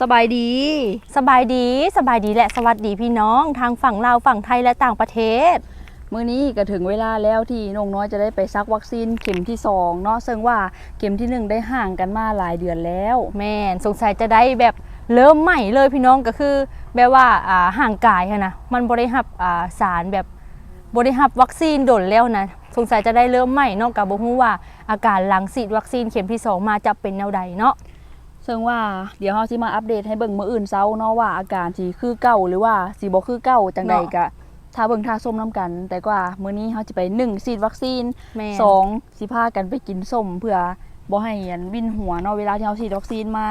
สบายดี สบายดีสบายดีและสวัสดีพี่น้อง ทางฝั่งลาวฝั่งไทยและต่างประเทศ มื้อนี้ก็ถึงเวลาแล้วที่น้องน้อยจะได้ไปซักวัคซีนเข็มที่สองเนาะซึ่งว่าเข็มที่หนึ่งได้ห่างกันมาหลายเดือนแล้ว แม่นสงสัยจะได้แบบเริ่มใหม่เลยพี่น้องก็คือ แบบว่าอ่าห่างกายค่ะนะมันบริหับอ่าสารแบบบริหับวัคซีนดนแล้วนะสงสัยจะได้เริ่มใหม่เนาะกับบ่ฮู้ว่าอาการหลังฉีดวัคซีนเข็มที่สองมาจะเป็นแนวใดเนาะ ซึ่งว่าเดี๋ยวเราสิมาอัปเดตให้เบิ่งมื้ออื่นเช้าเนาะว่าอาการสิคือเก่าหรือว่าสิบ่คือเก่าจังใดก็ถ้าเบิ่งท่าส้มน้ำกัน แต่กว่ามื้อนี้เราจะไปหนึ่งฉีดวัคซีนแม่น สองสิพากันไปกินส้มเพื่อบ่ให้อันวินหัวเนาะเวลาที่เราฉีดวัคซีนมา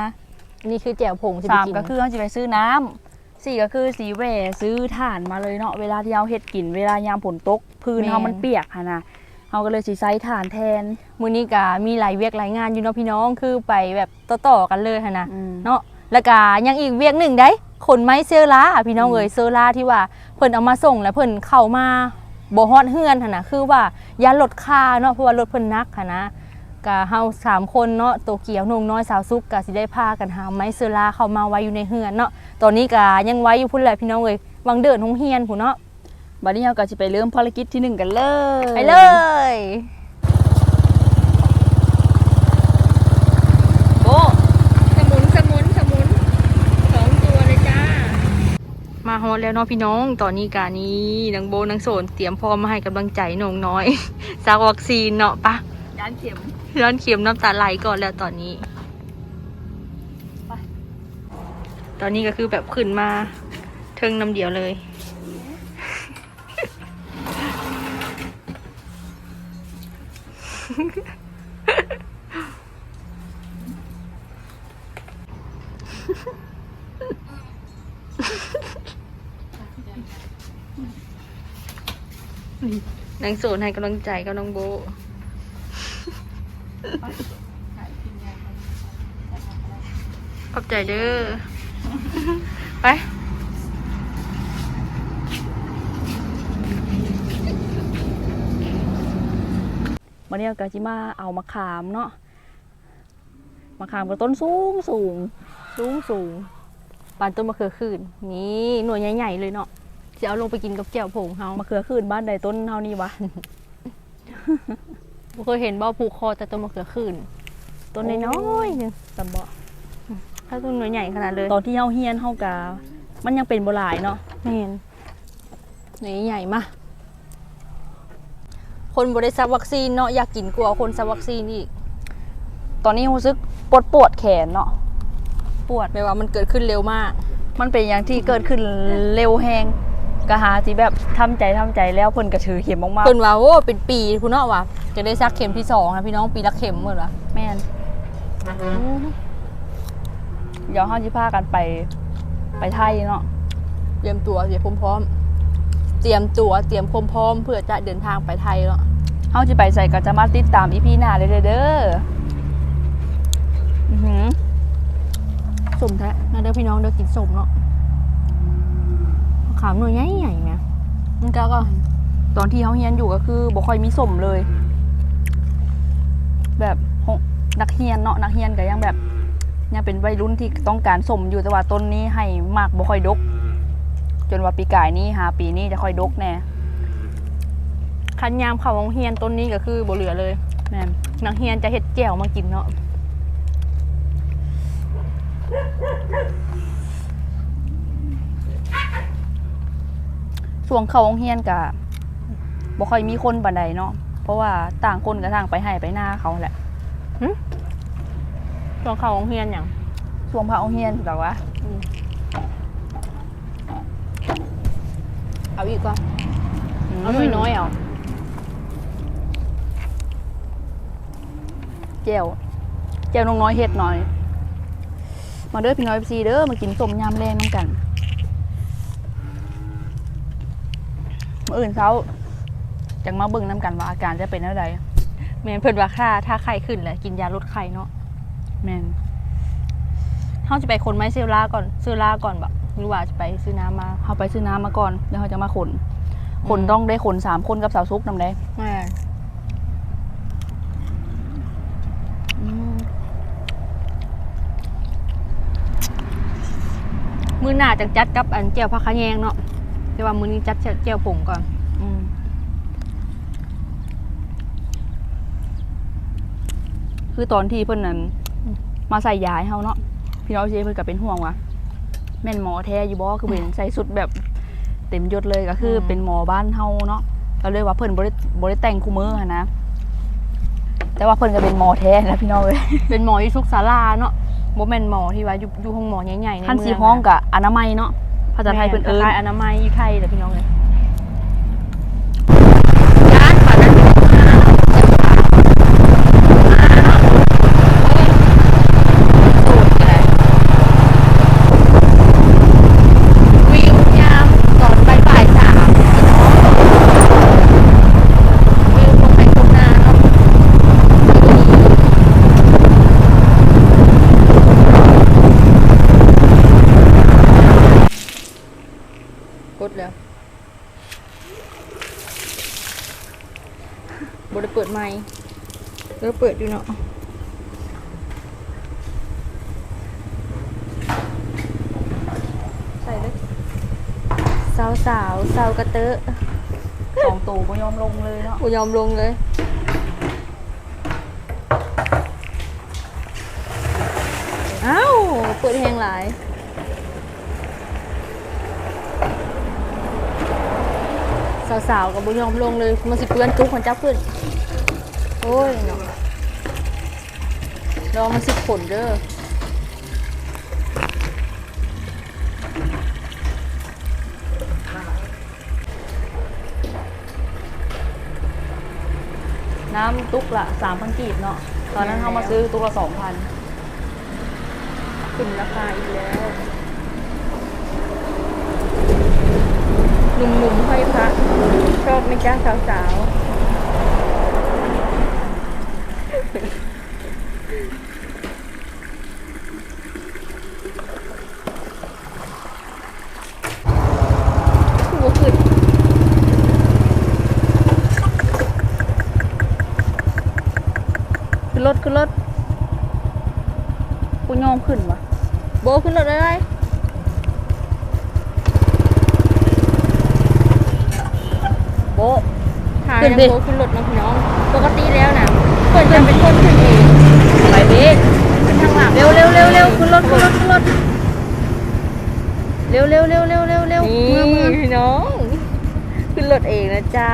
นี่คือแจ่วผงสิไปสามกินก็คือเราจะไปซื้อน้ำสี่ก็คือสีแหวซื้อถ่านมาเลยเนาะเวลาที่เราเฮ็ดกิน เวลายามฝนตก พื้นเฮามันเปียกค่ะนะ เราก็เลยสิใช้ถ่านแทนมื้อนี้ก็มีหลายเวียกหลายงานอยู่เนาะพี่น้องคือไปแบบต่อๆกันเลยค่ะนะอืมเนาะแล้วก็ยังอีกเวียกหนึ่งได้ขนไม้เซอร่าพี่น้องอืมเอ๋ยเซอร่าที่ว่าเพิ่นเอามาส่งแล้วเพิ่นเข้ามาบ่ฮอดเฮือนหั่นนะคือว่ายาลดค่าเนาะเพราะว่ารถเพิ่นหนักค่ะนะก็เฮาสามคนเนาะโตเกียวนงน้อยสาวซุกก็สิได้พากันหาไม้เซอร่าเข้ามาไว้อยู่ในเฮือนเนาะตอนนี้ก็ยังไว้อยู่พุ่นแหละพี่น้องเอ๋ยวังเดินโรงเรียนพุ่นเนาะ บัดนี้เราก็จะไปเริ่มภารกิจที่หนึ่งกันเลย ไปเลยโบสมุนสมุนสมุนสองตัวเลยจ้า มาฮอดแล้วเนาะพี่น้อง ตอนนี้กานี้นางโบนางโสนเตรียมพร้อมมาให้กำลังใจน้องน้อยซักวัคซีนเนาะปะยานเข็มร้อนเข็มน้ำตาไหลก่อนแล้วตอนนี้ไปตอนนี้ก็คือแบบขึ้นมาเทิงน้ำเดียวเลย นางโสนให้กำลังใจกับน้องโบขอบใจเด้อ ไป วันนี้เราก็จะมาเอามะขามเนาะมะขามกับต้นสูงสูงสูงสูงปานต้นมะเขือคืนนี่หน่วยใหญ่ๆเลยเนาะจะเอาลงไปกินกับแจ่วผงเฮามะเขือขึ้นบ้านใดต้นเท่านี้วะบ่เคยเห็นบ่ผูกคอแต่ต้นมะเขือคืนต้นน้อยๆหนึงสำบ่ถ้าต้นหน่วยใหญ่ขนาดเลยตอนที่เฮาเฮียนเฮากะมันยังเป็นโบหลายเนาะแม่นหน่วยใหญ่มา คนบริษัทวัคซีนเนาะอยากกินกลัวาคนซักวัคซีนอีก ตอนนี้รู้สึกปวดปวดแขนเนาะปวดแปลว่ามันเกิดขึ้นเร็วมาก มันเป็นอย่างที่เกิดขึ้นเร็วแหงกะหาที่แบบทำใจทำใจแล้วเพิ่นก็ถือเข็มมากเพิ่นว่าโอ้เป็นปีคุณเนาะว่าจะได้ซักเข็มที่สองนะพี่น้องปีละเข็มเหมือนว่าๆแม่นเดี๋ยวเฮาสิพากันไปไปไทยเนาะเตรียมตัวเตรียมพร้อมๆ เตรียมตัวเตรียมความพร้อมเพื่อจะเดินทางไปไทยเนาะเฮาสิไปใส่ก็จะมาติดตามอีพีหน้าเลยเด้ออือหือสมแท้นะเด้อพี่น้องเด้อกินสมเนาะขามหน่วยใหญ่ใหญ่ๆไงมันก็ก็ตอนที่เฮาเฮียนอยู่ก็คือบ่ค่อยมีสมเลย แบบหกนักเรียนเนาะนักเรียนก็ยังแบบยังเป็นวัยรุ่นที่ต้องการสมอยู่แต่ว่าต้นนี้ให้มากบ่ค่อยดก จนว่าปีกายนี้หาปีนี้จะค่อยดกแน่คันยามเขาโรงเฮียนต้นนี้ก็คือบ่เหลือเลยแม่นนักเฮียนจะเฮ็ดแจ่วมากินเนาะช่วงเขาโรงเรียนก็บ่ค่อยมีคนปานใดเนาะเพราะว่าต่างคนก็ต่างไปให้ไปหน้าเขาแหละช่วงเขาโรงเฮียนอย่างช่วงพาโรงเรียนแต่ว่า เอาอีกก็เอาหน่อยน้อยๆเอาแจ่วแจ่วน้องน้อยเฮ็ดหน่อย มาเด้อพี่น้อยพี่ซีเด้อมากินต้มยำแรงน้ำกันมื้ออื่นเช้าจังมาเบิ่งน้ำกันว่าอาการจะเป็นอะไรแม่นเพิ่นว่าถ้าถ้าไข้ขึ้นแหละกินยาลดไข้เนาะแม่นเฮาจะไปคนไม้เซลล่าก่อนซื้อล่าก่อนแบบ หรือว่าจะไปซื้อน้ำมาเขาไปซื้อน้ำมาก่อนแล้วเขาจะมาขน ขนอืมต้องได้ขนสามคนกับสาวซุกนำได้แม่นแมื้อหน้าจังจัดกับอันแจ่วผักขะแยงเนาะแต่ว่ามื้อนี้จัดแจ่วผงก่อน อืมคือตอนที่เพิ่นนั้นมาใส่ยาให้เฮาเนาะพี่น้องเจเพิ่นก็เป็นห่วงว่า แม่นหมอแท้อยู่บ่คือเป็นใส่สุดแบบเต็มยศเลยก็คืออม เป็นหมอบ้านเฮาเนาะก็เลยว่าเพิ่นบ่ได้บ่ได้แต่งคู่มือหันนะ แต่ว่าเพิ่นก็เป็นหมอแท้นะพี่น้องเอ้ยเป็นหมออยู่ทุกศาลาเนาะบ่แม่นหมอที่ว่าอยู่อยู่ห้องหมอใหญ่ๆในท่านเมืองสีห้องกับอนามัยเนาะภาษาไทยเพิ่นเอิ้น คล้ายๆอนามัยอยู่ไทยแหละพี่น้องเอ้ยย่านป่านนั้นวิวยามตอนบ่ายๆสามวิวตรงไปตรงนาเนาะ กดแล้วบ่ได้เปิดไมค์ เออเปิดอยู่เนาะใส่เลยสาวสาวสาวกระเตอะสองตัวบ่ยอมลงเลยเนาะบ่ยอมลงเลยอ้าวเปิดแหงหลายสาวๆกับบุยอมลงเลยมันสิเปื้อนจุกของเจ้าขึ้น โอ้ยเนาะ รอมันสิผลเด้อน้ำตุกละสามพันกีบเนาะ ตอนนั้นเขามาซื้อตุกละสองพันขึ้นราคาอีกแล้ว หนุ่มๆห้อยพระชอบไม่จ้าสาวๆหัวขึ้น ขึ้น รถขึ้นรถกูยอมขึ้นวะโบขึ้นรถอะไรโบะถ่ายขึ้นยังดิโบขึ้นรถเน้องพี่น้องปกติแล้วนะเปิดจะเป็นคนขึ้นเองไปเบกขึ้นทางหลังเร็วเร็วเร็วเร็วขึ้นรถขึ้นรถขึ้นรถเร็วเร็วเร็วเร็วเร็วเร็วนี่เมืองเมืองพี่น้อง ขึ้นรถเองนะจ๊ะ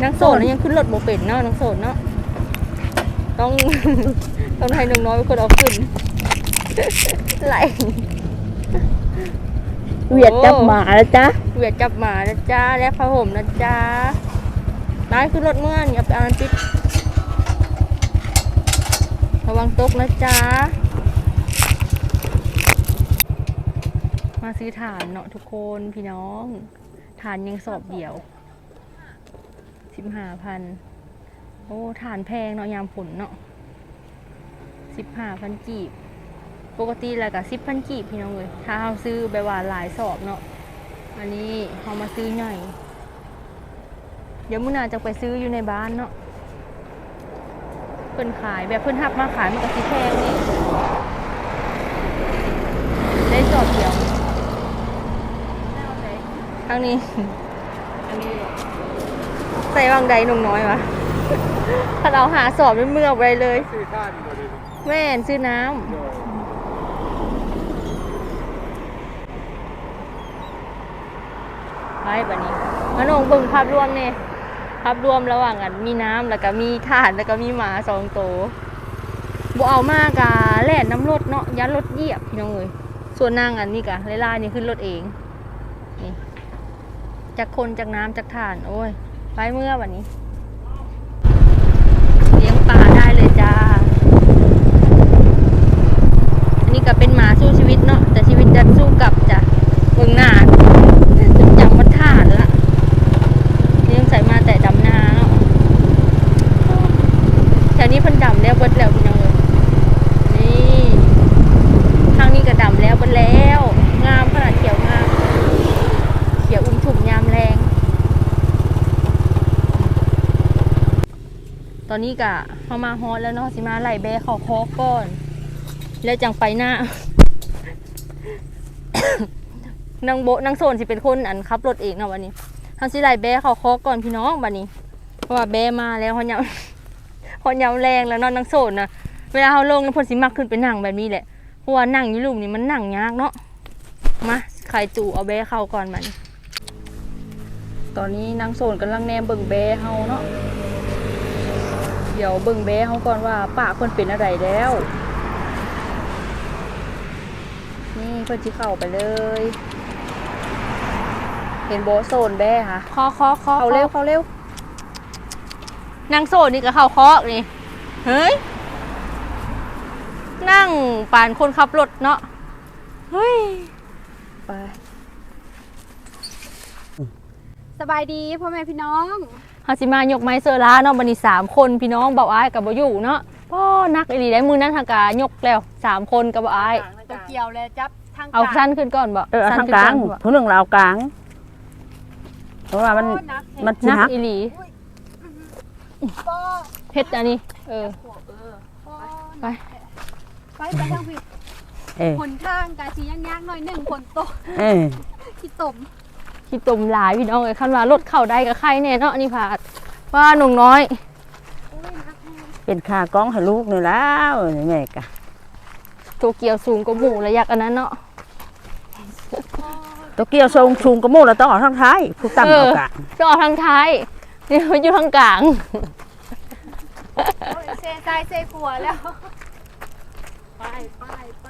นี่นางโสดนะยังขึ้นรถโมเป็นเนาะนางโสดเนาะต้อง ต้องให้น้องน้อยเป็นคนเอาขึ้นไหลเวียดจับหมาแล้วจ้ะเวียดจับหมานะจ๊ะและผ้าห่มนะจ๊ะได้ขึ้นรถเมื่อนอย่าไปเอาอันติดระวังตกนะจ๊ะมาซื้อฐานเนาะทุกคนพี่น้องฐานยังสอบเดี่ยว สิบห้าพันโอ้ฐานแพงเนาะยามฝนเนาะสิบห้าพันกีบ ปกติแล้วก็สิบพันกีบพี่น้องเลยถ้าเราซื้อแบว่าหลายสอบเนาะอันนี้เรามาซื้อหน่อยเดี๋ยวมุนาจะไปซื้ออยู่ในบ้านเนาะเพิ่นขายแบบเพิ่นหับมาขายมันก็สิแพงนี่ได้สอบเดียวทางนี้ ใส่วางใดหนุ่มน้อยวะถ้าเราหาสอบเป็นเมื่อไปเลย ซื้อท่านบริแม่นซื้อน้ำ ไปแบบนี้มาลงเบิ่งภาพรวมเนี่ยภาพรวมระหว่างกันมีน้ำแล้วก็มีถ่านแล้วก็มีหมาสองตัวบ่เอามากะแล่นน้ำรถเนาะยันรถเหยียบพี่น้องเอ้ยส่วนนางอันนี้กะไล่ๆนี่ขึ้นรถเองนี่จากคนจากน้ำจากถ่าน โอ้ย ไปเมื่อวันนี้ เลี้ยงปลาได้เลยจ้า อันนี้ก็เป็นหมาสู้ชีวิตเนาะแต่ชีวิตจะสู้กลับจ้ะเบิ่งหน้าจนจำมันท่าดละเลี้ยงใส่มาแต่ดำนาเนาะแถวนี้เพิ่นดำแล้วเบิดแล้วพี่น้องเลยนี่ทางนี้ก็ดำแล้วเบิดแล้ว งามขนาดเขียวงาม เขียวอุ้มชุ่มยามแรง ต อนนี้กะเขามาฮอตแล้วเนาะสิมาไหลแบเขาคอก่อน แล้วจังไปหน้านางโบนางโซนสิเป็นคนอันขับรถเองเนาะวันนี้เฮาสิไหลแบเขาคอก่อนพี่น้องบัดนี้ เพราะว่าแบมาแล้วเฮายามเฮายาแรงแล้วเนาะนางโซนนะเวลาเฮาลงแล้วเพิ่นสิมักขึ้นไปนั่งแบบนี้แหละเพราะว่านั่งอยู่ลุมนี่มันนั่งยากเนาะมาไข่ตู่เอาแบเข้าก่อนบัน ตอนนี้นางโซนกำลังแนมเบิ่งแบเฮาเนาะ เดี๋ยวเบิ่งแบเฮาก่อนว่าปากเพิ่นเป็นอะไรแล้ว นี่เพิ่นสิเข้าไปเลย เห็นโบโซนแบค่ะคอคอคอเข้าเร็วเข้าเร็วนางโซนนี่ก็เข้าคอนี่เฮ้ยนั่งปานคนขับรถเนาะเฮ้ยไปสบายดีพ่อแม่พี่น้อง เฮาสิมายกไม้เซอร์ลาเนาะบัดนี้สามคนพี่น้องเบาอ้ายกับบ่อยู่เนาะพ่อนักอีหลีได้มือนั้นทางกายกแล้วสามคนกับบ่อ้ายตะเกียวและจับทางเอาสั้นขึ้นก่อนบ่เออเอาสั้นทางขึ้นกลางก่อนบ่ผู้หนึ่งเราเอากลาง เพราะว่ามันนักมันสินักฮักอีหลีปอเพชรอันนี้ เออปอไป ไปไปทางผิดเออผลทางกาชียังยากหน่อยหนึ่งผลตกเออที่ตม ขี้ตุ่มหลายพี่น้องเอ้ยคันว่ารถเข้าได้กับใครแน่เนาะนี่พาดว่าหนุ่มน้อยอุ้ยนักแห้งเป็นขากล้องให้ลูกนี่แล้วนี่แม่กะโตเกียวสูงกว่าหมู่ระยะอันนั้นเนาะตัวเกี่ยวทรงชุงกระโมูแล้วต้องเอาทางท้ายผู้ต่ำเอากลางจะออกทางท้ายนี่มันอยู่ทางกลางโอ้ยเซซ้ายเซขวาแล้ว ไปไปไป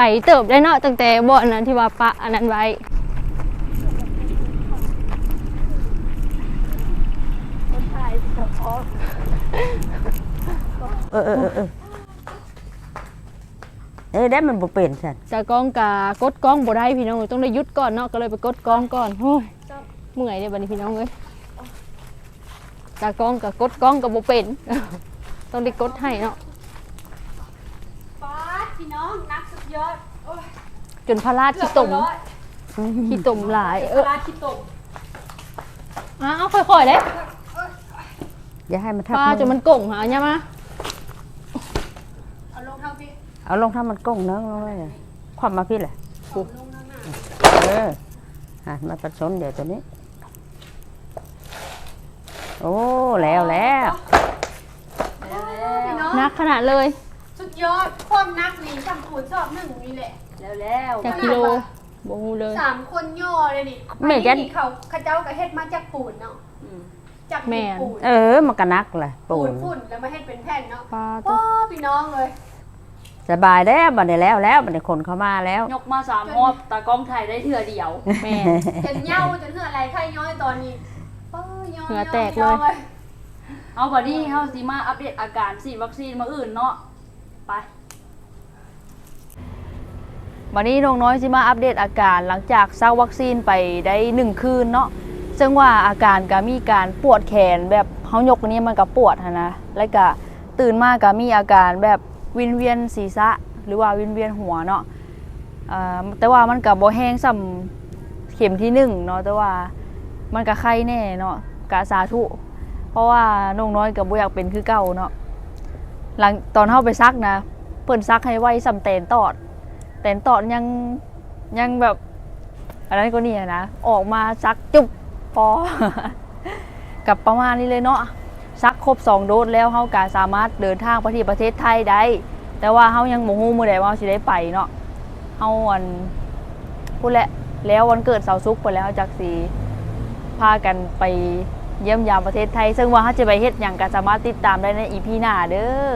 ไก่เติบได้เนาะตั้งแต่บ่อนนั้นที่ว่าปะอันนั้นไว้เออเออเออเออเอ้ยได้มันบ่เป็นสันจากกล้องกากดกล้องบ่ได้พี่น้องต้องได้หยุดก่อนเนาะก็เลยไปกดกล้องก่อนโอ้ยเมื่อยเด้บัดนี้พี่น้องเอ้ยจากล้องกากดกล้องก็บ่เป็น ต้องได้กดให้เนาะป้าดพี่น้องนักสุด ยอดโอ้ยจนพลาดขี้ตมเกือบร้อยขี้ตมหลาย เออปลาขี้ตมอ้าวค่อยๆเด้อย่าให้มันทับปลาจนมันก่งหาเนี่ยมาเอาลงทางพี่เอาลงถ้ามันก้งเนื้อลงเลยความมาพี่แหละลงทางหน้าเอออะมาผสมเดี๋ยวตัวนี้ โอ้แล้วแล้วพี่น้องนักขนาดเลย สุดยอด ความนักนี่ทำปูนสอบหนึ่งนี่แหละ แล้วแล้วจากกิโลบ่ฮู้เลย สามคนย่อเลยนี่แม่แกอันนี้เขาเขาเจ้าก็เฮ็ดมาจากปูนเนาะ อืมจากแม่หินปูน เออมันก็นักเลยปูปูนนฝุ่นแล้วมาเฮ็ดเป็นแผ่นเนาะปลาโอ้ตัวพี่น้องเลย สบายแล้วบัดนี้แล้วแล้วบัดนี้คนเข้ามาแล้ว ยกมาสามรอบตากล้องถ่ายได้เทื่อเดียว แม่ จนเหย้าจนเหืออะไรไข้ย้อยตอนนี้โอ้ยย้อยเหงื่อแตกเลยย้อเอาบัดนี้เฮาสิมาอัปเดตอาการฉีดวัคซีนมาอื่นเนาะ ไปวันนี้น้องน้อยสิมาอัปเดตอาการหลังจากซักวัคซีนไปได้หนึ่งคืนเนาะซึ่งว่าอาการก็มีการปวดแขนแบบเฮายกนี้มันก็ปวดนะแล้วก็ตื่นมาก็มีอาการแบบวินเวียนศีรษะ หรือว่าวินเวียนหัวเนาะแต่ว่ามันก็บ่แห้งส่ำเข็มที่หนึ่งเนาะแต่ว่ามันก็ไข้แน่เนาะกะสาธุ เพราะว่าน้องน้อยก็บ่อยากเป็นคือเก่าเนาะ หลังตอนเฮาไปซักนะเปิ้นซักให้ไว้สำแตนตอดแตนตอดยังยังแบบอันนั้นก็นี่นะ ออกมาซักจุบพอ กับประมาณนี้เลยเนาะซักครบสองโดสแล้วเฮาก็สามารถเดินทางไปที่ประเทศไทยได้ แต่ว่าเฮายังบ่ฮู้มื้อใดว่าเฮาสิได้ไปเนาะเฮาอันพูดแหละแล้ววันเกิดเสาร์ศุกไปแล้วจักสิพากันไป เยี่ยมยามประเทศไทย ซึ่งว่าเฮาจะไปเฮ็ดหยังก็สามารถติดตามได้ในอีพีหน้าเด้อ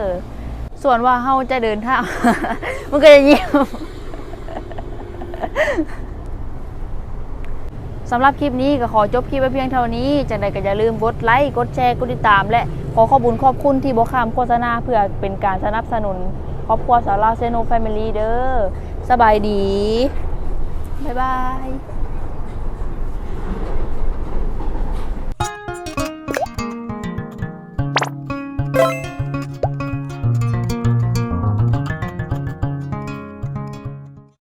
ส่วนว่าเฮาจะเดินทาง มันก็จะเยี่ยมสำหรับคลิปนี้ก็ขอจบคลิปไว้เพียงเท่านี้จากใดก็อย่าลืมกดไลค์ กดแชร์ กดติดตาม และขอขอบคุญขอบคุณที่บอกคำโฆษณาเพื่อเป็นการสนับสนุนครอบครัวสาวลาวเซโนแฟมิลี่เด้อ สบายดี บ๊ายบาย